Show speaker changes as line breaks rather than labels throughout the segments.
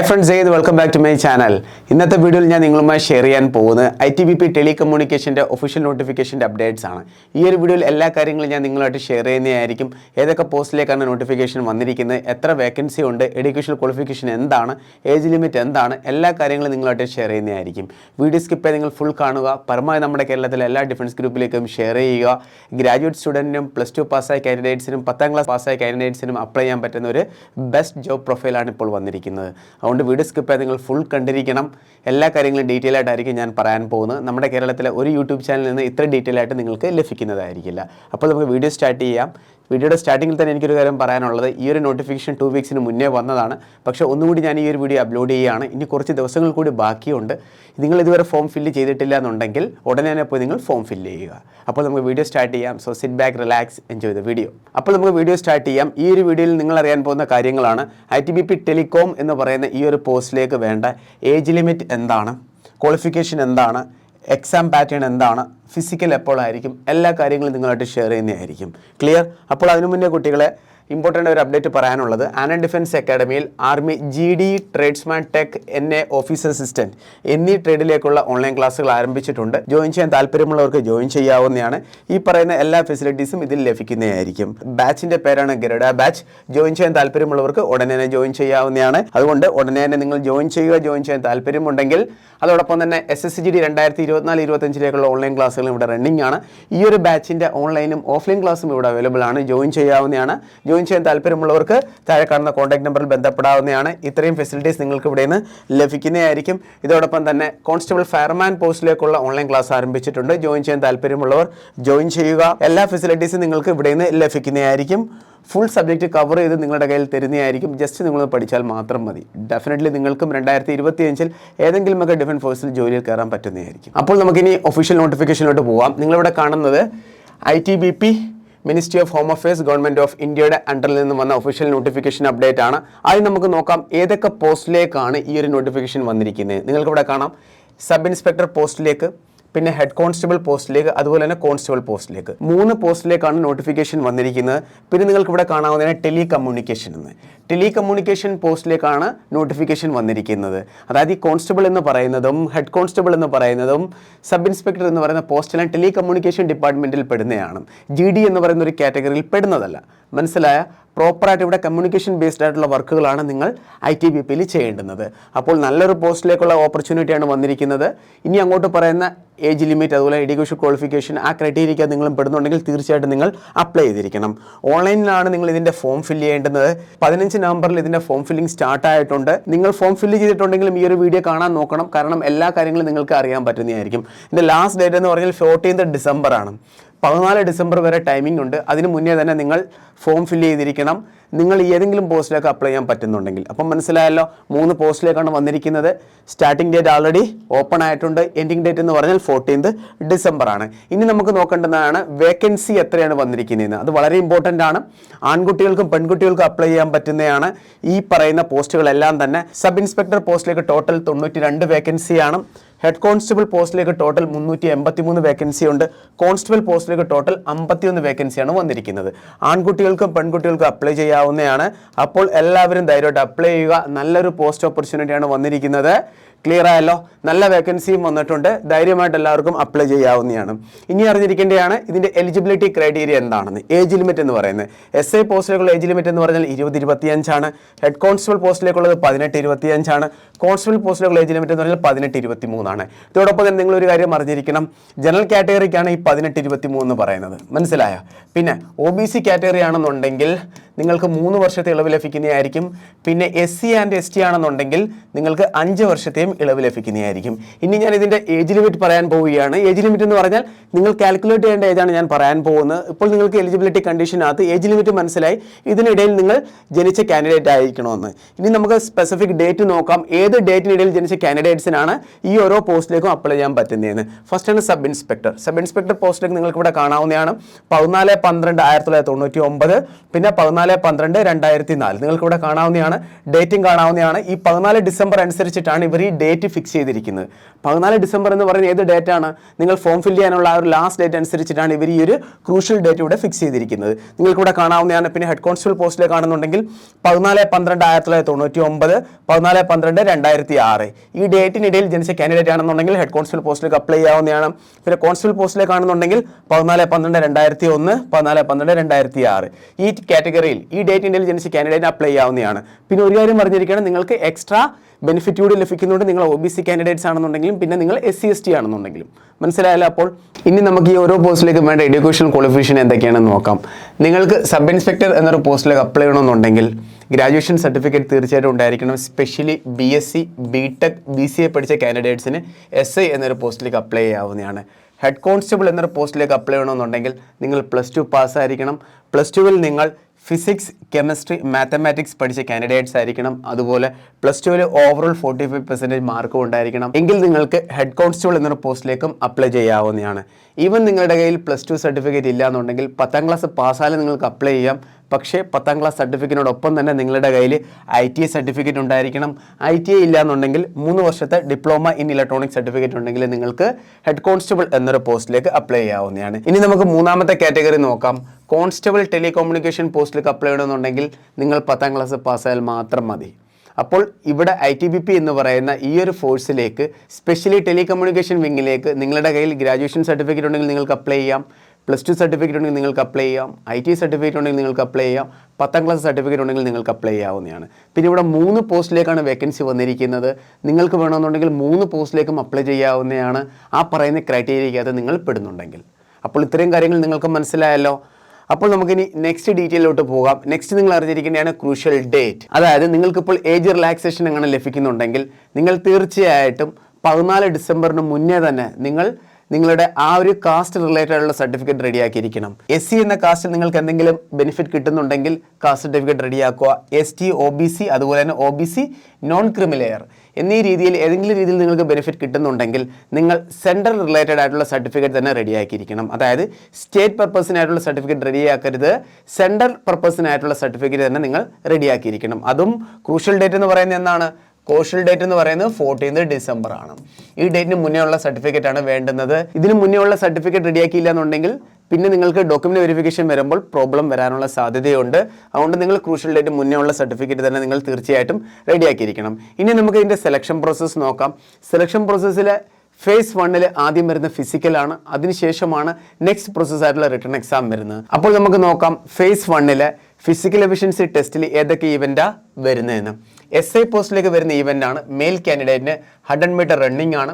Hi friends ചെയ്ത് welcome back to my channel ഇന്നത്തെ വീഡിയോയിൽ ഞാൻ നിങ്ങളുമായി ഷെയർ ചെയ്യാൻ പോകുന്നത് ഐ ടി ബി പി ടെലികമ്മ്യൂണിക്കേഷന്റെ ഒഫീഷ്യൽ നോട്ടിഫിക്കേഷന്റെ അപ്ഡേറ്റ്സ് ആണ്. ഈ ഒരു വീഡിയോയിൽ എല്ലാ കാര്യങ്ങളും ഞാൻ നിങ്ങളായിട്ട് ഷെയർ ചെയ്യുന്നതായിരിക്കും. ഏതൊക്കെ പോസ്റ്റിലേക്കാണ് നോട്ടിഫിക്കേഷൻ വന്നിരിക്കുന്നത്? എത്ര വേക്കൻസി ഉണ്ട്? എഡ്യൂക്കേഷൻ ക്വാളിഫിക്കേഷൻ എന്താണ്? ഏജ് ലിമിറ്റ് എന്താണ്? എല്ലാ കാര്യങ്ങളും നിങ്ങളായിട്ട് ഷെയർ ചെയ്യുന്നതായിരിക്കും. വീഡിയോ സ്കിപ്പ് ചെയ്ത് നിങ്ങൾ ഫുൾ കാണുക. പരമാവധി നമ്മുടെ കേരളത്തിലെ എല്ലാ ഡിഫൻസ് ഗ്രൂപ്പിലേക്കും ഷെയർ ചെയ്യുക. ഗ്രാജുവേറ്റ് സ്റ്റുഡന്റിനും പ്ലസ് ടു പാസ്സായ കാൻഡിഡേറ്റ്സിനും പത്താം ക്ലാസ് പാസ്സായ കാൻഡിഡേറ്റ്സിനും അപ്ലൈ ചെയ്യാൻ പറ്റുന്ന ഒരു ബെസ്റ്റ് ജോബ് പ്രൊഫൈലാണ് ഇപ്പോൾ വന്നിരിക്കുന്നത്. അതുകൊണ്ട് വീഡിയോ സ്കിപ്പ് ചെയ്ത് നിങ്ങൾ ഫുൾ കണ്ടിരിക്കണം. എല്ലാ കാര്യങ്ങളും ഡീറ്റെയിൽ ആയിട്ടായിരിക്കും ഞാൻ പറയാൻ പോകുന്നത്. നമ്മുടെ കേരളത്തിലെ ഒരു യൂട്യൂബ് ചാനലിൽ നിന്ന് ഇത്ര ഡീറ്റെയിൽ ആയിട്ട് നിങ്ങൾക്ക് ലഭിക്കുന്നതായിരിക്കില്ല. അപ്പോൾ നമുക്ക് വീഡിയോ സ്റ്റാർട്ട് ചെയ്യാം. വീഡിയോയുടെ സ്റ്റാർട്ടിങ്ങിൽ തന്നെ എനിക്കൊരു കാര്യം പറയാനുള്ളത്. ഈ ഒരു നോട്ടിഫിക്കേഷൻ ടു വീക്സിന് മുന്നേ വന്നതാണ്. പക്ഷേ ഒന്നുകൂടി ഞാൻ ഈ ഒരു വീഡിയോ അപ്ലോഡ് ചെയ്യുകയാണ്. ഇനി കുറച്ച് ദിവസങ്ങൾ കൂടി ബാക്കിയുണ്ട്. നിങ്ങൾ ഇതുവരെ ഫോം ഫില്ല് ചെയ്തിട്ടില്ല എന്നുണ്ടെങ്കിൽ ഉടനെ തന്നെ പോയി നിങ്ങൾ ഫോം ഫില്ല് ചെയ്യുക. അപ്പോൾ നമുക്ക് വീഡിയോ സ്റ്റാർട്ട് ചെയ്യാം. So sit back relax enjoy the video അപ്പോൾ നമുക്ക് വീഡിയോ സ്റ്റാർട്ട് ചെയ്യാം. ഈ ഒരു വീഡിയോയിൽ നിങ്ങൾ അറിയാൻ പോകുന്ന കാര്യങ്ങളാണ്. I T B P telecom എന്ന് പറയുന്ന ഈ ഒരു പോസ്റ്റിലേക്ക് വേണ്ട ഏജ് ലിമിറ്റ് എന്താണ്? ക്വാളിഫിക്കേഷൻ എന്താണ്? എക്സാം പാറ്റേൺ എന്താണ്? ഫിസിക്കൽ എപ്പോഴായിരിക്കും എല്ലാ കാര്യങ്ങളും നിങ്ങളായിട്ട് ഷെയർ ചെയ്യുന്നതായിരിക്കും. ക്ലിയർ അപ്പോൾ അതിനു മുന്നേ കുട്ടികളെ ഇമ്പോർട്ടന്റ് ഒരു അപ്ഡേറ്റ് പറയാനുള്ളത്. And defence അക്കാഡമിയിൽ army G D tradesman tech N A office assistant എന്നീ ട്രേഡിലേക്കുള്ള ഓൺലൈൻ ക്ലാസ്സുകൾ ആരംഭിച്ചിട്ടുണ്ട്. ജോയിൻ ചെയ്യാൻ താല്പര്യമുള്ളവർക്ക് ജോയിൻ ചെയ്യാവുന്നതാണ്. ഈ പറയുന്ന എല്ലാ ഫെസിലിറ്റീസും ഇതിൽ ലഭിക്കുന്നതായിരിക്കും. ബാച്ചിന്റെ പേരാണ് ഗരുഡ ബാച്ച് ജോയിൻ ചെയ്യാൻ താല്പര്യമുള്ളവർക്ക് ഉടനെ തന്നെ ജോയിൻ ചെയ്യാവുന്നതാണ്. അതുകൊണ്ട് ഉടനെ തന്നെ നിങ്ങൾ ജോയിൻ ചെയ്യുക ജോയിൻ ചെയ്യാൻ താല്പര്യമുണ്ടെങ്കിൽ അതോടൊപ്പം തന്നെ S S C G D രണ്ടായിരത്തി ഇരുപത്തിനാല് ഇരുപത്തഞ്ചിലേക്കുള്ള ഓൺലൈൻ ക്ലാസ്സുകളും ഇവിടെ റണ്ണിംഗ് ആണ്. ഈ ഒരു ബാച്ചിന്റെ ഓൺലൈനും ഓഫ്ലൈൻ ക്ലാസ്സും ഇവിടെ അവൈലബിൾ ആണ്. ജോയിൻ ചെയ്യാവുന്നതാണ്. ജോയിൻ ചെയ്യാൻ താല്പര്യമുള്ളവർക്ക് താഴെ കാണുന്ന കോൺടാക്ട് നമ്പറിൽ ബന്ധപ്പെടാവുന്നതാണ്. ഇത്രയും ഫെസിലിറ്റീസ് നിങ്ങൾക്ക് ഇവിടെ നിന്ന് ലഭിക്കുന്നതായിരിക്കും. ഇതോടൊപ്പം തന്നെ കോൺസ്റ്റബിൾ ഫയർമാൻ പോസ്റ്റിലേക്കുള്ള ഓൺലൈൻ ക്ലാസ് ആരംഭിച്ചിട്ടുണ്ട്. ജോയിൻ ചെയ്യാൻ താല്പര്യമുള്ളവർ ജോയിൻ ചെയ്യുക. എല്ലാ ഫെസിലിറ്റീസും നിങ്ങൾക്ക് ഇവിടെ നിന്ന് ലഭിക്കുന്നതായിരിക്കും. ഫുൾ സബ്ജക്റ്റ് കവർ ചെയ്ത് നിങ്ങളുടെ കയ്യിൽ തരുന്നതായിരിക്കും. ജസ്റ്റ് നിങ്ങൾ പഠിച്ചാൽ മാത്രം മതി. ഡെഫിനറ്റ്ലി നിങ്ങൾക്കും രണ്ടായിരത്തി അഞ്ചിൽ ഏതെങ്കിലുമൊക്കെ ഡിഫൻസ് ഫോഴ്സിൽ ജോലിയിൽ കയറാൻ പറ്റുന്നതായിരിക്കും. അപ്പോൾ നമുക്കിനി ഒഫീഷ്യൽ നോട്ടിഫിക്കേഷനിലോട്ട് പോവാം. നിങ്ങളിവിടെ കാണുന്നത് I T B P ministry of home affairs government of ഇന്ത്യയുടെ അണ്ടറിൽ നിന്ന് വന്ന ഒഫീഷ്യൽ നോട്ടിഫിക്കേഷൻ അപ്ഡേറ്റ് ആണ്. ആദ്യം നമുക്ക് നോക്കാം ഏതൊക്കെ പോസ്റ്റിലേക്കാണ് ഈ ഒരു നോട്ടിഫിക്കേഷൻ വന്നിരിക്കുന്നത്. നിങ്ങൾക്കിവിടെ കാണാം. സബ് ഇൻസ്പെക്ടർ പോസ്റ്റിലേക്ക് പിന്നെ ഹെഡ് കോൺസ്റ്റബിൾ പോസ്റ്റിലേക്ക് അതുപോലെ തന്നെ കോൺസ്റ്റബിൾ പോസ്റ്റിലേക്ക് മൂന്ന് പോസ്റ്റിലേക്കാണ് നോട്ടിഫിക്കേഷൻ വന്നിരിക്കുന്നത്. പിന്നെ നിങ്ങൾക്ക് ഇവിടെ കാണാവുന്നതിന് ടെലി കമ്മ്യൂണിക്കേഷൻ എന്ന്. ടെലി കമ്മ്യൂണിക്കേഷൻ പോസ്റ്റിലേക്കാണ് നോട്ടിഫിക്കേഷൻ വന്നിരിക്കുന്നത്. അതായത് ഈ കോൺസ്റ്റബിൾ എന്ന് പറയുന്നതും ഹെഡ് കോൺസ്റ്റബിൾ എന്ന് പറയുന്നതും സബ് ഇൻസ്പെക്ടർ എന്ന് പറയുന്ന പോസ്റ്റെല്ലാം ടെലി കമ്മ്യൂണിക്കേഷൻ ഡിപ്പാർട്ട്മെന്റിൽ പെടുന്നതാണ്. ജി ഡി എന്ന് പറയുന്ന ഒരു കാറ്റഗറിയിൽ പെടുന്നതല്ല. മനസ്സിലായ? പ്രോപ്പറായിട്ട് ഇവിടെ കമ്മ്യൂണിക്കേഷൻ ബേസ്ഡ് ആയിട്ടുള്ള വർക്കുകളാണ് നിങ്ങൾ ഐ ടി ബി പിയിൽ ചെയ്യേണ്ടുന്നത്. അപ്പോൾ നല്ലൊരു പോസ്റ്റിലേക്കുള്ള ഓപ്പർച്യൂണിറ്റിയാണ് വന്നിരിക്കുന്നത്. ഇനി അങ്ങോട്ട് പറയുന്ന ഏജ് ലിമിറ്റ് അതുപോലെ എഡ്യൂക്കേഷൻ ക്വാളിഫിക്കേഷൻ ആ ക്രൈറ്റീരിയയ്ക്ക് നിങ്ങൾ പെടുന്നുണ്ടെങ്കിൽ തീർച്ചയായിട്ടും നിങ്ങൾ അപ്ലൈ ചെയ്തിരിക്കണം. ഓൺലൈനിലാണ് നിങ്ങൾ ഇതിന്റെ ഫോം ഫില്ല് ചെയ്യേണ്ടത്. പതിനഞ്ച് നവംബറിൽ ഇതിന്റെ ഫോം ഫില്ലിംഗ് സ്റ്റാർട്ട് ആയിട്ടുണ്ട്. നിങ്ങൾ ഫോം ഫില്ല് ചെയ്തിട്ടുണ്ടെങ്കിലും ഈ ഒരു വീഡിയോ കാണാൻ നോക്കണം. കാരണം എല്ലാ കാര്യങ്ങളും നിങ്ങൾക്ക് അറിയാൻ പറ്റുന്നതായിരിക്കും. ഇതിന്റെ ലാസ്റ്റ് ഡേറ്റ് എന്ന് പറഞ്ഞാൽ ഫോർട്ടീൻത് ഡിസംബർ ആണ്. പതിനാല് ഡിസംബർ വരെ ടൈമിംഗ് ഉണ്ട്. അതിന് മുന്നേ തന്നെ നിങ്ങൾ ഫോം ഫില്ല് ചെയ്തിരിക്കണം. നിങ്ങൾ ഏതെങ്കിലും പോസ്റ്റിലേക്ക് അപ്ലൈ ചെയ്യാൻ പറ്റുന്നുണ്ടെങ്കിൽ. അപ്പം മനസ്സിലായല്ലോ മൂന്ന് പോസ്റ്റിലേക്കാണ് വന്നിരിക്കുന്നത്. സ്റ്റാർട്ടിംഗ് ഡേറ്റ് ആൾറെഡി ഓപ്പൺ ആയിട്ടുണ്ട്. എൻഡിങ് ഡേറ്റ് എന്ന് പറഞ്ഞാൽ ഫോർട്ടീൻത് ഡിസംബർ ആണ്. ഇനി നമുക്ക് നോക്കേണ്ടതാണ് വേക്കൻസി എത്രയാണ് വന്നിരിക്കുന്നതെന്ന്. അത് വളരെ ഇമ്പോർട്ടന്റ് ആണ്. ആൺകുട്ടികൾക്കും പെൺകുട്ടികൾക്കും അപ്ലൈ ചെയ്യാൻ പറ്റുന്നതാണ് ഈ പറയുന്ന പോസ്റ്റുകളെല്ലാം തന്നെ. സബ് ഇൻസ്പെക്ടർ പോസ്റ്റിലേക്ക് ടോട്ടൽ തൊണ്ണൂറ്റി രണ്ട് വേക്കൻസിയാണ് ഹെഡ് കോൺസ്റ്റബിൾ പോസ്റ്റിലേക്ക് ടോട്ടൽ മുന്നൂറ്റി എൺപത്തി മൂന്ന് വേക്കൻസി ഉണ്ട്. കോൺസ്റ്റബിൾ പോസ്റ്റിലേക്ക് ടോട്ടൽ അമ്പത്തിയൊന്ന് വേക്കൻസിയാണ് വന്നിരിക്കുന്നത്. ആൺകുട്ടികൾക്കും പെൺകുട്ടികൾക്കും അപ്ലൈ ചെയ്യാവുന്നതാണ്. അപ്പോൾ എല്ലാവരും ധൈര്യമായിട്ട് അപ്ലൈ ചെയ്യുക. നല്ലൊരു പോസ്റ്റ് ഓപ്പർച്യൂണിറ്റിയാണ് വന്നിരിക്കുന്നത്. ക്ലിയർ ആയല്ലോ? നല്ല വേക്കൻസിയും വന്നിട്ടുണ്ട്. ധൈര്യമായിട്ട് എല്ലാവർക്കും അപ്ലൈ ചെയ്യാവുന്നതാണ്. ഇനി അറിഞ്ഞിരിക്കേണ്ടതാണ് ഇതിന്റെ എലിജിബിലിറ്റി ക്രൈറ്റീരിയ എന്താണെന്ന്. ഏജ് ലിമിറ്റ് എന്ന് പറയുന്നത്. എസ് ഐ പോസ്റ്റിലേക്കുള്ള ഏജ് ലിമിറ്റ് എന്ന് പറഞ്ഞാൽ ഇരുപത് ഇരുപത്തിയഞ്ചാണ്. ഹെഡ് കോൺസ്റ്റബിൾ പോസ്റ്റിലേക്കുള്ളത് പതിനെട്ട് ഇരുപത്തിയഞ്ചാണ്. കോൺസ്റ്റബിൾ പോസ്റ്റിലേക്കുള്ള ഏജ് ലിമിറ്റ് എന്ന് പറഞ്ഞാൽ പതിനെട്ട് ഇരുപത്തി മൂന്നാണ് ഇതോടൊപ്പം തന്നെ നിങ്ങളൊരു കാര്യം അറിഞ്ഞിരിക്കണം. ജനറൽ കാറ്റഗറിക്കാണ് ഈ പതിനെട്ട് ഇരുപത്തി മൂന്ന് പറയുന്നത്. മനസ്സിലായോ? പിന്നെ ഒ ബി സി കാറ്റഗറി ആണെന്നുണ്ടെങ്കിൽ നിങ്ങൾക്ക് മൂന്ന് വർഷത്തെ ഇളവ് ലഭിക്കുന്നതായിരിക്കും. പിന്നെ S C and S T ആണെന്നുണ്ടെങ്കിൽ നിങ്ങൾക്ക് അഞ്ച് വർഷത്തെയും ഇളവ് ലഭിക്കുന്നതായിരിക്കും. ഇനി ഞാൻ ഇതിന്റെ ഏജ് ലിമിറ്റ് പറയാൻ പോവുകയാണ്. ഏജ് ലിമിറ്റ് എന്ന് പറഞ്ഞാൽ നിങ്ങൾ കാൽക്കുലേറ്റ് ചെയ്യേണ്ട ഏതാണ് ഞാൻ പറയാൻ പോകുന്നത്. ഇപ്പോൾ നിങ്ങൾക്ക് എലിജിബിലിറ്റി കണ്ടീഷനകത്ത് ഏജ് ലിമിറ്റ് മനസ്സിലായി. ഇതിനിടയിൽ നിങ്ങൾ ജനിച്ച കാൻഡിഡേറ്റ് ആയിരിക്കണമെന്ന്. ഇനി നമുക്ക് സ്പെസിഫിക് ഡേറ്റ് നോക്കാം. ഏത് ഡേറ്റിനിടയിൽ ജനിച്ച കാൻഡിഡേറ്റ്സിനാണ് ഈ ഓരോ പോസ്റ്റിലേക്കും അപ്ലൈ ചെയ്യാൻ പറ്റുന്നതെന്ന്. ഫസ്റ്റ് ആണ് സബ് ഇൻസ്പെക്ടർ സബ് ഇൻസ്പെക്ടർ പോസ്റ്റിലേക്ക് നിങ്ങൾക്ക് ഇവിടെ കാണാവുന്നതാണ്. പതിനാല് പന്ത്രണ്ട് ആയിരത്തി തൊള്ളായിരത്തി തൊണ്ണൂറ്റി ഒമ്പത് പിന്നെ പതിനാല് പന്ത്രണ്ട് രണ്ടായിരത്തി നാല് നിങ്ങൾക്ക് ഇവിടെ കാണാവുന്നതാണ്. ഡേറ്റും കാണാവുന്നതാണ്. ഈ പതിനാല് ഡിസംബർ അനുസരിച്ചിട്ടാണ് ഇവർ ഈ ഡേറ്റ് ഫിക്സ് ചെയ്തിരിക്കുന്നത്. പതിനാല് ഡിസംബർ എന്ന് പറയുന്ന ഏത് ഡേറ്റ് ആണ്? നിങ്ങൾ ഫോം ഫില്ല് ചെയ്യാനുള്ള ആ ഒരു ലാസ്റ്റ് ഡേറ്റ് അനുസരിച്ചിട്ടാണ് ഇവർ ഈ ഒരു ക്രൂഷ്യൽ ഡേറ്റ് ഇവിടെ ഫിക്സ് ചെയ്തിരിക്കുന്നത്. നിങ്ങൾക്കിവിടെ കാണാവുന്നതാണ്. പിന്നെ ഹെഡ് കോൺസ്റ്റബിൾ പോസ്റ്റിൽ കാണുന്നുണ്ടെങ്കിൽ പതിനാല് പന്ത്രണ്ട് ആയിരത്തി തൊള്ളായിരത്തി തൊണ്ണൂറ്റി ഒമ്പത് പതിനാല് പന്ത്രണ്ട് രണ്ടായിരത്തി ആറ് ഈ ഡേറ്റിനിടയിൽ ജനിച്ച കാൻഡിഡേറ്റ് ആണെന്നുണ്ടെങ്കിൽ ഹെഡ് കോൺസ്റ്റബിൾ പോസ്റ്റിലേക്ക് അപ്ലൈ ചെയ്യാവുന്നതാണ്. പിന്നെ കോൺസ്റ്റബിൾ പോസ്റ്റിൽ കാണുന്നുണ്ടെങ്കിൽ പതിനാല് പന്ത്രണ്ട് രണ്ടായിരത്തി ഒന്ന് പതിനാല് പന്ത്രണ്ട് രണ്ടായിരത്തി ആറ് ഈ കാറ്റഗറിയിൽ ഈ ഡേറ്റിനിടയിൽ ജനിച്ച കാൻഡിഡേറ്റ് അപ്ലൈ ചെയ്യാവുന്നതാണ്. പിന്നെ ഒരു കാര്യം പറഞ്ഞിരിക്കുകയാണ് നിങ്ങൾക്ക് എക്സ്ട്രാ ബെനിഫിറ്റ് കൂടി ലഭിക്കുന്നുണ്ട്. നിങ്ങൾ ഒ ബി സി കാൻഡിഡേറ്റ്സ് ആണെന്നുണ്ടെങ്കിലും പിന്നെ നിങ്ങൾ എസ് സി എസ് ടി ആണെന്നുണ്ടെങ്കിലും. മനസ്സിലായല്ലോ? അപ്പോൾ ഇനി നമുക്ക് ഈ ഓരോ പോസ്റ്റിലേക്കും വേണ്ട എഡ്യൂക്കേഷൻ ക്വാളിഫിക്കേഷൻ എന്തൊക്കെയാണെന്ന് നോക്കാം. നിങ്ങൾക്ക് സബ് ഇൻസ്പെക്ടർ എന്നൊരു പോസ്റ്റിലേക്ക് അപ്ലൈ ചെയ്യണമെന്നുണ്ടെങ്കിൽ ഗ്രാജുവേഷൻ സർട്ടിഫിക്കറ്റ് തീർച്ചയായിട്ടും ഉണ്ടായിരിക്കണം. Specially B S C B tech B C A പഠിച്ച കാൻഡിഡേറ്റ്സിന് എസ് ഐ എന്നൊരു പോസ്റ്റിലേക്ക് അപ്ലൈ ചെയ്യാവുന്നതാണ്. ഹെഡ് കോൺസ്റ്റബിൾ എന്നൊരു പോസ്റ്റിലേക്ക് അപ്ലൈ ചെയ്യണമെന്നുണ്ടെങ്കിൽ നിങ്ങൾ പ്ലസ് ടു പാസ്സായിരിക്കണം പ്ലസ് ടുവിൽ നിങ്ങൾ ഫിസിക്സ് കെമിസ്ട്രി മാത്തമാറ്റിക്സ് പഠിച്ച കാൻഡിഡേറ്റ്സ് ആയിരിക്കണം. അതുപോലെ പ്ലസ് ടുവിൽ ഓവറോൾ ഫോർട്ടി ഫൈവ് പെർസെന്റേജ് മാർക്കും ഉണ്ടായിരിക്കണം. എങ്കിൽ നിങ്ങൾക്ക് ഹെഡ് കോൺസ്റ്റബിൾ എന്നൊരു പോസ്റ്റിലേക്കും അപ്ലൈ ചെയ്യാവുന്നതാണ്. ഈവൻ നിങ്ങളുടെ കയ്യിൽ പ്ലസ് ടു സർട്ടിഫിക്കറ്റ് ഇല്ല എന്നുണ്ടെങ്കിൽ പത്താം ക്ലാസ് പാസ്സായാലും നിങ്ങൾക്ക് അപ്ലൈ ചെയ്യാം. പക്ഷേ പത്താം ക്ലാസ് സർട്ടിഫിക്കറ്റിനോടൊപ്പം തന്നെ നിങ്ങളുടെ കയ്യിൽ ഐ ടി ഐ സർട്ടിഫിക്കറ്റ് ഉണ്ടായിരിക്കണം. ഐ ടി ഐ ഇല്ലാന്നുണ്ടെങ്കിൽ മൂന്ന് വർഷത്തെ ഡിപ്ലോമ ഇൻ ഇലക്ട്രോണിക് സർട്ടിഫിക്കറ്റ് ഉണ്ടെങ്കിൽ നിങ്ങൾക്ക് ഹെഡ് കോൺസ്റ്റബിൾ എന്നൊരു പോസ്റ്റിലേക്ക് അപ്ലൈ ചെയ്യാവുന്നതാണ്. ഇനി നമുക്ക് മൂന്നാമത്തെ കാറ്റഗറി നോക്കാം. കോൺസ്റ്റബിൾ ടെലികമ്മ്യൂണിക്കേഷൻ പോസ്റ്റിലേക്ക് അപ്ലൈ ചെയ്യണമെന്നുണ്ടെങ്കിൽ നിങ്ങൾ പത്താം ക്ലാസ് പാസ്സായാൽ മാത്രം മതി. അപ്പോൾ ഇവിടെ ഐ ടി ബി പി എന്ന് പറയുന്ന ഈ ഒരു ഫോഴ്സിലേക്ക് സ്പെഷ്യലി ടെലികമ്മ്യൂണിക്കേഷൻ വിങ്ങിലേക്ക് നിങ്ങളുടെ കയ്യിൽ ഗ്രാജുവേഷൻ സർട്ടിഫിക്കറ്റ് ഉണ്ടെങ്കിൽ നിങ്ങൾക്ക് അപ്ലൈ ചെയ്യാം. പ്ലസ് ടു സർട്ടിഫിക്കറ്റ് ഉണ്ടെങ്കിൽ നിങ്ങൾക്ക് അപ്ലൈ ചെയ്യാം. ഐ ടി സർട്ടിഫിക്കറ്റ് ഉണ്ടെങ്കിൽ നിങ്ങൾക്ക് അപ്ലൈ ചെയ്യാം. പത്താം ക്ലാസ് സർട്ടിഫിക്കറ്റ് ഉണ്ടെങ്കിൽ നിങ്ങൾക്ക് അപ്ലൈ ചെയ്യാവുന്നതാണ്. പിന്നെ ഇവിടെ മൂന്ന് പോസ്റ്റിലേക്കാണ് വേക്കൻസി വന്നിരിക്കുന്നത്. നിങ്ങൾക്ക് വേണമെന്നുണ്ടെങ്കിൽ മൂന്ന് പോസ്റ്റിലേക്കും അപ്ലൈ ചെയ്യാവുന്നതാണ്. ആ പറയുന്ന ക്രൈറ്റീരിയക്കകത്ത് നിങ്ങൾ പെടുന്നുണ്ടെങ്കിൽ. അപ്പോൾ ഇത്രയും കാര്യങ്ങൾ നിങ്ങൾക്ക് മനസ്സിലായല്ലോ? അപ്പോൾ നമുക്കിനി നെക്സ്റ്റ് ഡീറ്റെയിലോട്ട് പോകാം. നെക്സ്റ്റ് നിങ്ങൾ അറിഞ്ഞിരിക്കേണ്ടതാണ് ക്രൂഷ്യൽ ഡേറ്റ് അതായത് നിങ്ങൾക്കിപ്പോൾ ഏജ് റിലാക്സേഷൻ അങ്ങനെ ലഭിക്കുന്നുണ്ടെങ്കിൽ നിങ്ങൾ തീർച്ചയായിട്ടും പതിനാല് ഡിസംബറിന് മുന്നേ തന്നെ നിങ്ങൾ നിങ്ങളുടെ ആ ഒരു കാസ്റ്റ് റിലേറ്റഡ് ഉള്ള സർട്ടിഫിക്കറ്റ് റെഡിയാക്കിയിരിക്കണം എസ് സി എന്ന കാസ്റ്റിൽ നിങ്ങൾക്ക് എന്തെങ്കിലും ബെനിഫിറ്റ് കിട്ടുന്നുണ്ടെങ്കിൽ caste certificate റെഡിയാക്കുക S T O B C അതുപോലെ തന്നെ O B C non creamy layer എന്നീ രീതിയിൽ ഏതെങ്കിലും രീതിയിൽ നിങ്ങൾക്ക് ബെനിഫിറ്റ് കിട്ടുന്നുണ്ടെങ്കിൽ നിങ്ങൾ സെൻട്രൽ റിലേറ്റഡ് ആയിട്ടുള്ള സർട്ടിഫിക്കറ്റ് തന്നെ റെഡിയാക്കിയിരിക്കണം അതായത് സ്റ്റേറ്റ് പർപ്പസിനായിട്ടുള്ള സർട്ടിഫിക്കറ്റ് റെഡിയാക്കരുത് സെൻട്രൽ പർപ്പസിനായിട്ടുള്ള സർട്ടിഫിക്കറ്റ് തന്നെ നിങ്ങൾ റെഡിയാക്കിയിരിക്കണം അതും ക്രൂഷ്യൽ ഡേറ്റ് എന്ന് പറയുന്നത് എന്താണ്? കോഷ്യൽ ഡേറ്റ് എന്ന് പറയുന്നത് ഫോർട്ടീൻത് ഡിസംബർ ആണ്. ഈ ഡേറ്റിന് മുന്നേ ഉള്ള സർട്ടിഫിക്കറ്റ് ആണ് വേണ്ടുന്നത്. ഇതിന് മുന്നേ ഉള്ള സർട്ടിഫിക്കറ്റ് റെഡിയാക്കിയില്ല എന്നുണ്ടെങ്കിൽ പിന്നെ നിങ്ങൾക്ക് ഡോക്യുമെന്റ് വെരിഫിക്കേഷൻ വരുമ്പോൾ പ്രോബ്ലം വരാനുള്ള സാധ്യതയുണ്ട്. അതുകൊണ്ട് നിങ്ങൾ ക്രൂഷ്യൽ ഡേറ്റ് മുന്നേ ഉള്ള സർട്ടിഫിക്കറ്റ് തന്നെ നിങ്ങൾ തീർച്ചയായിട്ടും റെഡിയാക്കിയിരിക്കണം ഇനി നമുക്ക് ഇതിന്റെ സെലക്ഷൻ പ്രോസസ്സ് നോക്കാം. സെലക്ഷൻ പ്രോസസ്സിലെ ഫേസ് വണ്ണിൽ ആദ്യം വരുന്ന ഫിസിക്കലാണ് അതിനുശേഷമാണ് നെക്സ്റ്റ് പ്രോസസ് ആയിട്ടുള്ള റിട്ടേൺ എക്സാം വരുന്നത്. അപ്പോൾ നമുക്ക് നോക്കാം ഫേസ് വണ്ണിലെ ഫിസിക്കൽ എഫിഷ്യൻസി ടെസ്റ്റിൽ ഏതൊക്കെ ഇവന്റാണ് വരുന്നതെന്ന്. എസ് ഐ പോസ്റ്റിലേക്ക് വരുന്ന ഈവന്റ് ആണ്. മെയിൽ കാൻഡിഡേറ്റിന് ഹൺഡ്രഡ് മീറ്റർ റണ്ണിംഗ് ആണ്.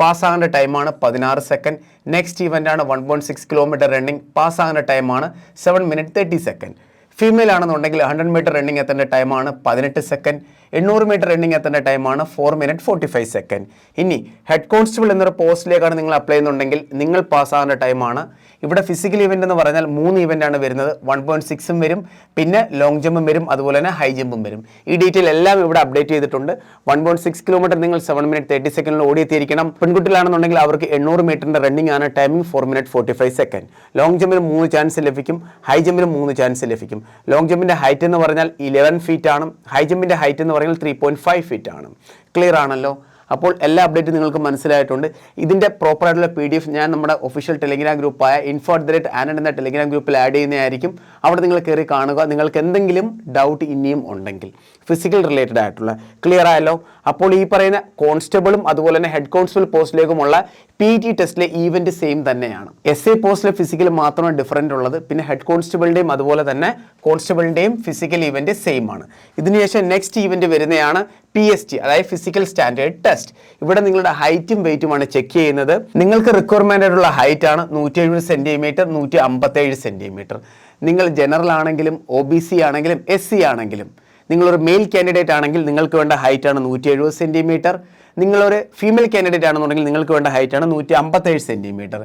പാസ്സാകേണ്ട ടൈമാണ് പതിനാറ് സെക്കൻഡ് നെക്സ്റ്റ് ഈവന്റ് ആണ് one point six kilometre running പാസ്സാകേണ്ട ടൈമാണ് seven minute thirty second female ആണെന്നുണ്ടെങ്കിൽ ഹൺഡ്രഡ് മീറ്റർ റണ്ണിംഗ് എത്തേണ്ട ടൈമാണ് പതിനെട്ട് സെക്കൻഡ് എണ്ണൂറ് മീറ്റർ റണ്ണിംഗ് എത്തേണ്ട ടൈമാണ് four minute forty five second ഇനി ഹെഡ് കോൺസ്റ്റബിൾ എന്നൊരു പോസ്റ്റിലേക്കാണ് നിങ്ങൾ അപ്ലൈ ചെയ്യുന്നുണ്ടെങ്കിൽ നിങ്ങൾ പാസ്സാകേണ്ട ടൈമാണ് ഇവിടെ ഫിസിക്കൽ ഇവന്റ് എന്ന് പറഞ്ഞാൽ മൂന്ന് ഇവന്റ് ആണ് വരുന്നത്. വൺ പോയിന്റ് സിക്സും വരും. പിന്നെ ലോങ് ജമ്പും വരും. അതുപോലെ തന്നെ ഹൈ ജമ്പും വരും. ഈ ഡീറ്റെയിൽ എല്ലാം ഇവിടെ അപ്ഡേറ്റ് ചെയ്തിട്ടുണ്ട്. വൺ പോയിന്റ് സിക്സ് കിലോമീറ്റർ നിങ്ങൾ സെവൻ മിനിറ്റ് തേർട്ടി സെക്കൻഡിൽ ഓടിയെത്തിയിരിക്കണം. പെൺകുട്ടികളാണെന്നുണ്ടെങ്കിൽ അവർക്ക് എണ്ണൂറ് മീറ്ററിന്റെ റണ്ണിംഗ് ആണ്. Timing four minute forty five second long ജമ്പിന് മൂന്ന് ചാൻസ് ലഭിക്കും. ഹൈ ജമ്പിന് മൂന്ന് ചാൻസ് ലഭിക്കും. ലോങ് ജമ്പിന്റെ ഹൈറ്റ് എന്ന് പറഞ്ഞാൽ ഇലവൻ ഫീറ്റ് ആണ് ഹൈ ജമ്പിന്റെ ഹൈറ്റ് എന്ന് പറഞ്ഞാൽ ത്രീ പോയിന്റ് ഫൈവ് ഫീറ്റ് ആണ് ക്ലിയർ ആണല്ലോ? അപ്പോൾ എല്ലാ അപ്ഡേറ്റും നിങ്ങൾക്ക് മനസ്സിലായിട്ടുണ്ട്. ഇതിന്റെ പ്രോപ്പറായിട്ടുള്ള പി ഡി എഫ് ഞാൻ നമ്മുടെ ഒഫീഷ്യൽ ടെലിഗ്രാം ഗ്രൂപ്പായ ഇൻഫോ അറ്റ് ദ റേറ്റ് ആനഡ് എന്ന ടെലിഗ്രാം ഗ്രൂപ്പിൽ ആഡ് ചെയ്യുന്നതായിരിക്കും. അവിടെ നിങ്ങൾ കയറി കാണുക. നിങ്ങൾക്ക് എന്തെങ്കിലും ഡൗട്ട് ഇനിയും ഉണ്ടെങ്കിൽ ഫിസിക്കൽ റിലേറ്റഡ് ആയിട്ടുള്ള ക്ലിയർ ആയല്ലോ. അപ്പോൾ ഈ പറയുന്ന കോൺസ്റ്റബിളും അതുപോലെ തന്നെ ഹെഡ് കോൺസ്റ്റബിൾ പോസ്റ്റിലേക്കുമുള്ള പി ടി ടെസ്റ്റിലെ ഈവന്റ് സെയിം തന്നെയാണ്. എസ് എ പോസ്റ്റിലെ ഫിസിക്കൽ മാത്രമാണ് ഡിഫറന്റ് ഉള്ളത്. പിന്നെ ഹെഡ് കോൺസ്റ്റബിളിന്റെയും അതുപോലെ തന്നെ കോൺസ്റ്റബിളിന്റെയും ഫിസിക്കൽ ഈവന്റ് സെയിം ആണ്. ഇതിനുശേഷം നെക്സ്റ്റ് ഈവന്റ് വരുന്നതാണ് പി എസ് ടി അതായത് ഫിസിക്കൽ സ്റ്റാൻഡേർഡ് ടെസ്റ്റ് ഇവിടെ നിങ്ങളുടെ ഹൈറ്റും വെയിറ്റുമാണ് ചെക്ക് ചെയ്യുന്നത്. നിങ്ങൾക്ക് റിക്വയർമെന്റ് ആയിട്ടുള്ള ഹൈറ്റ് ആണ് നൂറ്റി എഴുപത് സെന്റിമീറ്റർ നൂറ്റി അമ്പത്തേഴ് സെന്റിമീറ്റർ നിങ്ങൾ ജനറൽ ആണെങ്കിലും ഒ ബി സി ആണെങ്കിലും എസ് സി ആണെങ്കിലും നിങ്ങളൊരു മെയിൽ കാൻഡിഡേറ്റ് ആണെങ്കിൽ നിങ്ങൾക്ക് വേണ്ട ഹൈറ്റ് ആണ് നൂറ്റി എഴുപത് സെന്റിമീറ്റർ നിങ്ങളൊരു ഫീമെയിൽ കാൻഡിഡേറ്റ് ആണെന്നുണ്ടെങ്കിൽ നിങ്ങൾക്ക് വേണ്ട ഹൈറ്റ് ആണ് നൂറ്റി അമ്പത്തേഴ് സെന്റിമീറ്റർ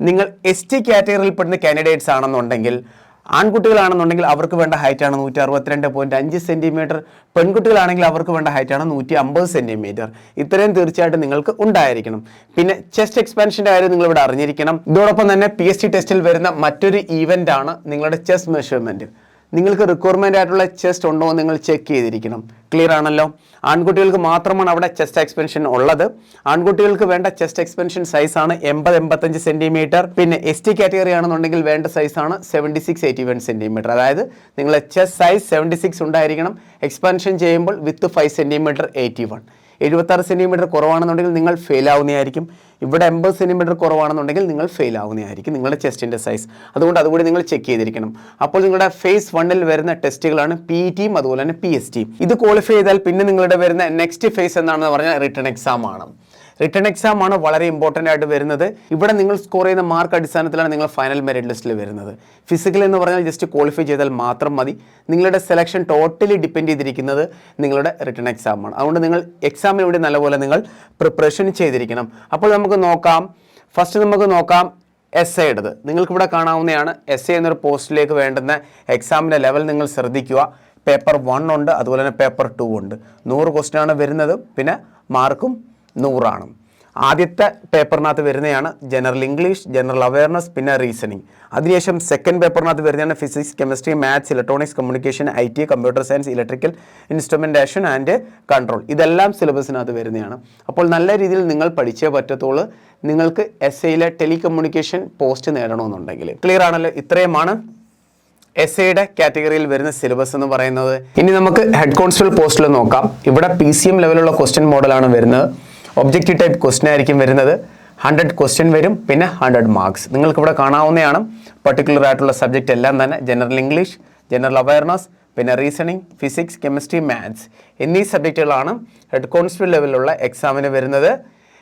നിങ്ങൾ എസ് ടി കാറ്റഗറിയിൽപ്പെടുന്ന കാൻഡിഡേറ്റ്സ് ആണെന്നുണ്ടെങ്കിൽ ആൺകുട്ടികളാണെന്നുണ്ടെങ്കിൽ അവർക്ക് വേണ്ട ഹൈറ്റാണ് നൂറ്റി അറുപത്തിരണ്ട് പോയിന്റ് അഞ്ച് സെന്റിമീറ്റർ പെൺകുട്ടികളാണെങ്കിൽ അവർക്ക് വേണ്ട ഹൈറ്റാണ് നൂറ്റി അമ്പത് സെന്റിമീറ്റർ ഇത്രയും തീർച്ചയായിട്ടും നിങ്ങൾക്ക് ഉണ്ടായിരിക്കണം. പിന്നെ ചെസ്റ്റ് എക്സ്പാൻഷന്റെ കാര്യം നിങ്ങൾ ഇവിടെ അറിഞ്ഞിരിക്കണം. ഇതോടൊപ്പം തന്നെ പി എസ് ടെസ്റ്റിൽ വരുന്ന മറ്റൊരു ഈവന്റ് ആണ് നിങ്ങളുടെ ചെസ്റ്റ് മെഷർമെന്റ് നിങ്ങൾക്ക് റിക്വയർമെന്റ് ആയിട്ടുള്ള ചെസ്റ്റ് ഉണ്ടോ എന്ന് നിങ്ങൾ ചെക്ക് ചെയ്തിരിക്കണം. ക്ലിയർ ആണല്ലോ? ആൺകുട്ടികൾക്ക് മാത്രമാണ് അവിടെ ചെസ്റ്റ് എക്സ്പെൻഷൻ ഉള്ളത്. ആൺകുട്ടികൾക്ക് വേണ്ട ചെസ്റ്റ് എക്സ്പെൻഷൻ സൈസ് ആണ് എൺപത് എൺപത്തഞ്ച് സെന്റിമീറ്റർ പിന്നെ എസ് ടി കാറ്റഗറി ആണെന്നുണ്ടെങ്കിൽ വേണ്ട സൈസ് ആണ് seventy six eighty one centimetre അതായത് നിങ്ങളുടെ ചെസ്റ്റ് സൈസ് സെവന്റി സിക്സ് ഉണ്ടായിരിക്കണം. എക്സ്പാൻഷൻ ചെയ്യുമ്പോൾ with five centimetre eighty one എഴുപത്താറ് സെന്റിമീറ്റർ കുറവാണെന്നുണ്ടെങ്കിൽ നിങ്ങൾ ഫെയിൽ ആവുന്നതായിരിക്കും ഇവിടെ എൺപത് സെന്റിമീറ്റർ കുറവാണെന്നുണ്ടെങ്കിൽ നിങ്ങൾ ഫെയിൽ ആവുന്നതായിരിക്കും നിങ്ങളുടെ ചെസ്റ്റിന്റെ സൈസ് അതുകൊണ്ട് അതുകൂടി നിങ്ങൾ ചെക്ക് ചെയ്തിരിക്കണം. അപ്പോൾ നിങ്ങളുടെ ഫേസ് വണ്ണിൽ വരുന്ന ടെസ്റ്റുകളാണ് പി ടിയും അതുപോലെ തന്നെ പി എസ് ടിയും ഇത് ക്വാളിഫൈ ചെയ്താൽ പിന്നെ നിങ്ങളുടെ വരുന്ന നെക്സ്റ്റ് ഫേസ് എന്താണെന്ന് പറഞ്ഞാൽ റിട്ടേൺ എക്സാം ആണ്. റിട്ടേൺ എക്സാം ആണ് വളരെ ഇമ്പോർട്ടന്റ് ആയിട്ട് വരുന്നത്. ഇവിടെ നിങ്ങൾ സ്കോർ ചെയ്യുന്ന മാർക്ക് അടിസ്ഥാനത്തിലാണ് നിങ്ങൾ ഫൈനൽ മെറിറ്റ് ലിസ്റ്റിൽ വരുന്നത്. ഫിസിക്കൽ എന്ന് പറഞ്ഞാൽ ജസ്റ്റ് ക്വാളിഫൈ ചെയ്താൽ മാത്രം മതി. നിങ്ങളുടെ സെലക്ഷൻ ടോട്ടലി ഡിപ്പെൻഡ് ചെയ്തിരിക്കുന്നത് നിങ്ങളുടെ റിട്ടേൺ എക്സാം ആണ്. അതുകൊണ്ട് നിങ്ങൾ എക്സാമിന് വേണ്ടി നല്ലപോലെ നിങ്ങൾ പ്രിപ്പറേഷൻ ചെയ്തിരിക്കണം. അപ്പോൾ നമുക്ക് നോക്കാം. ഫസ്റ്റ് നമുക്ക് നോക്കാം എസ് എയുടേത് നിങ്ങൾക്കിവിടെ കാണാവുന്നതാണ് എസ് എ എന്നൊരു പോസ്റ്റിലേക്ക് വേണ്ടുന്ന എക്സാമിന്റെ ലെവൽ നിങ്ങൾ ശ്രദ്ധിക്കുക. പേപ്പർ വൺ ഉണ്ട് അതുപോലെ തന്നെ പേപ്പർ ടു ഉണ്ട്. നൂറ് ക്വസ്റ്റ്യൻ ആണ് വരുന്നത്. പിന്നെ മാർക്കും നൂറാണ്. ആദ്യത്തെ പേപ്പറിനകത്ത് വരുന്നതാണ് ജനറൽ ഇംഗ്ലീഷ് ജനറൽ അവയർനെസ് പിന്നെ റീസണിങ് അതിനുശേഷം സെക്കൻഡ് പേപ്പറിനകത്ത് വരുന്നതാണ് physics chemistry maths electronics communication I T computer science electrical instrumentation and control ഇതെല്ലാം സിലബസിനകത്ത് വരുന്നതാണ് അപ്പോൾ നല്ല രീതിയിൽ നിങ്ങൾ പഠിച്ചേ പറ്റത്തുള്ളൂ. നിങ്ങൾക്ക് എസ് എയിലെ ടെലികമ്മ്യൂണിക്കേഷൻ പോസ്റ്റ് നേടണമെന്നുണ്ടെങ്കിൽ. ക്ലിയർ ആണല്ലോ? ഇത്രയുമാണ് എസ് എയുടെ കാറ്റഗറിയിൽ വരുന്ന സിലബസ് എന്ന് പറയുന്നത്. ഇനി നമുക്ക് ഹെഡ് കോൺസ്റ്റബിൾ പോസ്റ്റിൽ നോക്കാം. ഇവിടെ പി സി എം ലെവലുള്ള ക്വസ്റ്റ്യൻ മോഡലാണ് വരുന്നത്. ഒബ്ജക്റ്റീവ് ടൈപ്പ് ക്വസ്റ്റ്യൻ ആയിരിക്കും വരുന്നത്. ഹൺഡ്രഡ് ക്വസ്റ്റ്യൻ വരും പിന്നെ ഹൺഡ്രഡ് മാർക്സ് നിങ്ങൾക്ക് ഇവിടെ കാണാവുന്നതാണ് പർട്ടിക്കുലർ ആയിട്ടുള്ള സബ്ജക്റ്റ് എല്ലാം തന്നെ. ജനറൽ ഇംഗ്ലീഷ് ജനറൽ അവയർനെസ് പിന്നെ റീസണിങ് ഫിസിക്സ് കെമിസ്ട്രി മാത്സ് എന്നീ സബ്ജക്റ്റുകളാണ് ഹെഡ് കോൺസ്റ്റബിൾ ലെവലിലുള്ള എക്സാമിന് വരുന്നത്.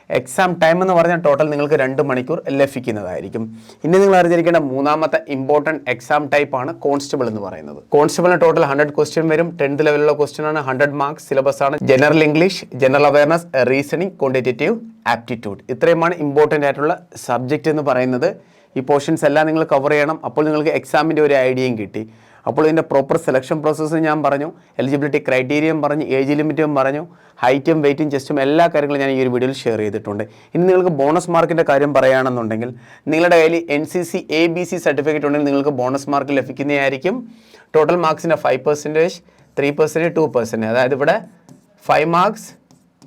എക്സാം ടൈം എന്ന് പറഞ്ഞാൽ ടോട്ടൽ നിങ്ങൾക്ക് രണ്ട് മണിക്കൂർ ലഭിക്കുന്നതായിരിക്കും. ഇനി നിങ്ങൾ അറിഞ്ഞിരിക്കേണ്ട മൂന്നാമത്തെ ഇമ്പോർട്ടന്റ് എക്സാം ടൈപ്പ് ആണ് കോൺസ്റ്റബിൾ എന്ന് പറയുന്നത്. കോൺസ്റ്റബിളിന് ടോട്ടൽ ഹൺഡ്രഡ് ക്വസ്റ്റ്യൻ വരും. ടെൻത്ത് ലെവലിലുള്ള ക്വസ്റ്റ്യൻ ആണ് ഹൺഡ്രഡ് മാർക്സ് സിലബസ് ആണ് general English general awareness reasoning quantitative aptitude ഇത്രയുമാണ് ഇമ്പോർട്ടന്റ് ആയിട്ടുള്ള സബ്ജക്റ്റ് എന്ന് പറയുന്നത്. ഈ പോർഷൻസ് എല്ലാം നിങ്ങൾ കവർ ചെയ്യണം. അപ്പോൾ നിങ്ങൾക്ക് എക്സാമിന്റെ ഒരു ഐഡിയയും കിട്ടി. അപ്പോൾ ഇതിന്റെ പ്രോപ്പർ സെലക്ഷൻ പ്രോസസ്സ് ഞാൻ പറഞ്ഞു എലിജിബിലിറ്റി ക്രൈറ്റീരിയം പറഞ്ഞു ഏജ് ലിമിറ്റും പറഞ്ഞു ഹൈറ്റും വെയിറ്റും ചെസ്റ്റും എല്ലാ കാര്യങ്ങളും ഞാൻ ഈ ഒരു വീഡിയോയിൽ ഷെയർ ചെയ്തിട്ടുണ്ട്. ഇനി നിങ്ങൾക്ക് ബോണസ് മാർക്കിന്റെ കാര്യം പറയുകയാണെന്നുണ്ടെങ്കിൽ നിങ്ങളുടെ കയ്യിൽ N C C A B C certificate ഉണ്ടെങ്കിൽ നിങ്ങൾക്ക് ബോണസ് മാർക്ക് ലഭിക്കുന്നതായിരിക്കും. Total മാർക്സിന്റെ five percentage three percentage two percentage അതായത് ഇവിടെ ഫൈവ് മാർക്സ്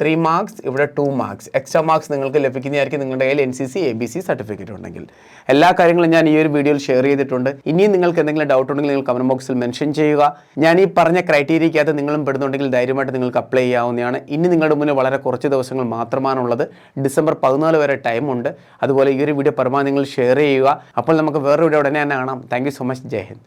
ത്രീ മാർക്സ് ഇവിടെ ടു മാർക്സ് എക്സ്ട്രാ മാർക്സ് നിങ്ങൾക്ക് ലഭിക്കുന്നതായിരിക്കും നിങ്ങളുടെ കയ്യിൽ N C C A B C certificate ഉണ്ടെങ്കിൽ. എല്ലാ കാര്യങ്ങളും ഞാൻ ഈ ഒരു വീഡിയോയിൽ ഷെയർ ചെയ്തിട്ടുണ്ട്. ഇനിയും നിങ്ങൾക്ക് എന്തെങ്കിലും ഡൗട്ട് ഉണ്ടെങ്കിൽ നിങ്ങൾ കമന്റ് ബോക്സിൽ മെൻഷൻ ചെയ്യുക. ഞാൻ ഈ പറഞ്ഞ ക്രൈറ്റീരിയക്കകത്ത് നിങ്ങളും പെടുന്നുണ്ടെങ്കിൽ ധൈര്യമായിട്ട് നിങ്ങൾക്ക് അപ്ലൈ ചെയ്യാവുന്നതാണ്. ഇനി നിങ്ങളുടെ മുന്നിൽ വളരെ കുറച്ച് ദിവസങ്ങൾ മാത്രമാണുള്ളത്. ഡിസംബർ പതിനാല് വരെ ടൈമുണ്ട് അതുപോലെ ഈ ഒരു വീഡിയോ പരമാവധി നിങ്ങൾ ഷെയർ ചെയ്യുക. അപ്പോൾ നമുക്ക് വേറൊരു വീഡിയോ ഉടനെ തന്നെ കാണാം. Thank so much Jai Hind.